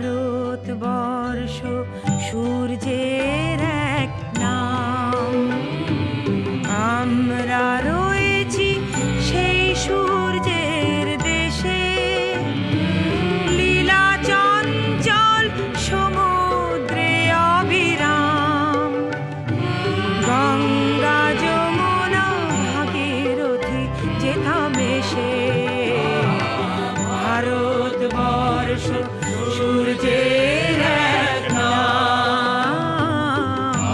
ভারতবর্ষ সূর্যে সূর্যের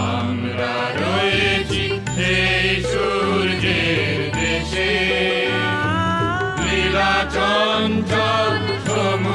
আমরা রয়েছি এই সূর্যের দেশে। লীলা চঞ্চল সময়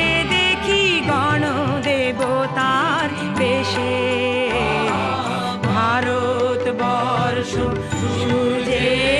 দেশে। ভারতবর্ষ সূর্যের